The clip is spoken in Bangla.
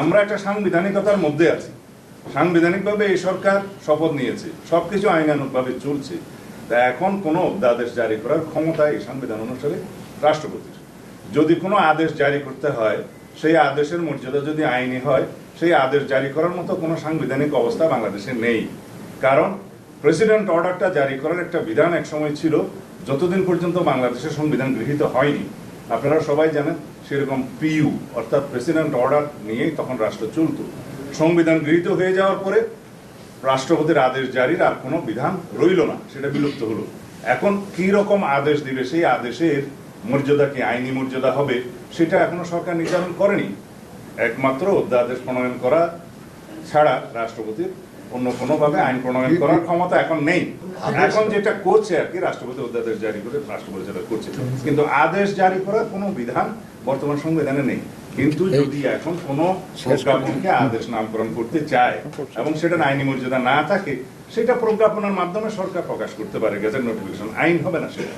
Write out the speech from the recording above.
আমরা একটা সাংবিধানিকতার মধ্যে আছি। সাংবিধানিকভাবে এই সরকার শপথ নিয়েছে, সবকিছু আইনানুগভাবে চলছে। তা এখন কোনো অধ্যাদেশ জারি করার ক্ষমতা এই সংবিধান অনুসারে রাষ্ট্রপতির যদি কোনো আদেশ জারি করতে হয়, সেই আদেশের মর্যাদা যদি আইনি হয়, সেই আদেশ জারি করার মতো কোনো সাংবিধানিক অবস্থা বাংলাদেশে নেই। কারণ প্রেসিডেন্ট অর্ডারটা জারি করার একটা বিধান এক সময় ছিল, যতদিন পর্যন্ত বাংলাদেশের সংবিধান গৃহীত হয়নি। আপনারা সবাই জানেন সেরকম পিইউ অর্থাৎ প্রেসিডেন্ট অর্ডার নিয়েই তখন রাষ্ট্র চলত। সংবিধান গৃহীত হয়ে যাওয়ার পরে রাষ্ট্রপতির আদেশ জারির আর কোনো বিধান রইল না সেটা বিলুপ্ত হলো। এখন কি রকম আদেশ দিবে সেই আদেশের মর্যাদা কি আইনি মর্যাদা হবে সেটা এখনও সরকার নির্ধারণ করেনি। একমাত্র অধ্যাদেশ প্রণয়ন করা ছাড়া রাষ্ট্রপতির অন্য কোনোভাবে আইন প্রণয়ন করার ক্ষমতা এখন নেই। এখন যেটা করছে আর কি রাষ্ট্রপতি অধ্যাদেশ জারি করে রাষ্ট্রপতি যেটা করছে। কিন্তু আদেশ জারি করার কোনো বিধান বর্তমান সংবিধানে নেই। কিন্তু যদি এখন কোনো প্রজ্ঞাপনকে আদেশ নামকরণ করতে চায় এবং সেটা আইনি মর্যাদা না থাকে সেটা প্রজ্ঞাপনের মাধ্যমে সরকার প্রকাশ করতে পারে গেজেট নোটিফিকেশন। আইন হবে না সেটা।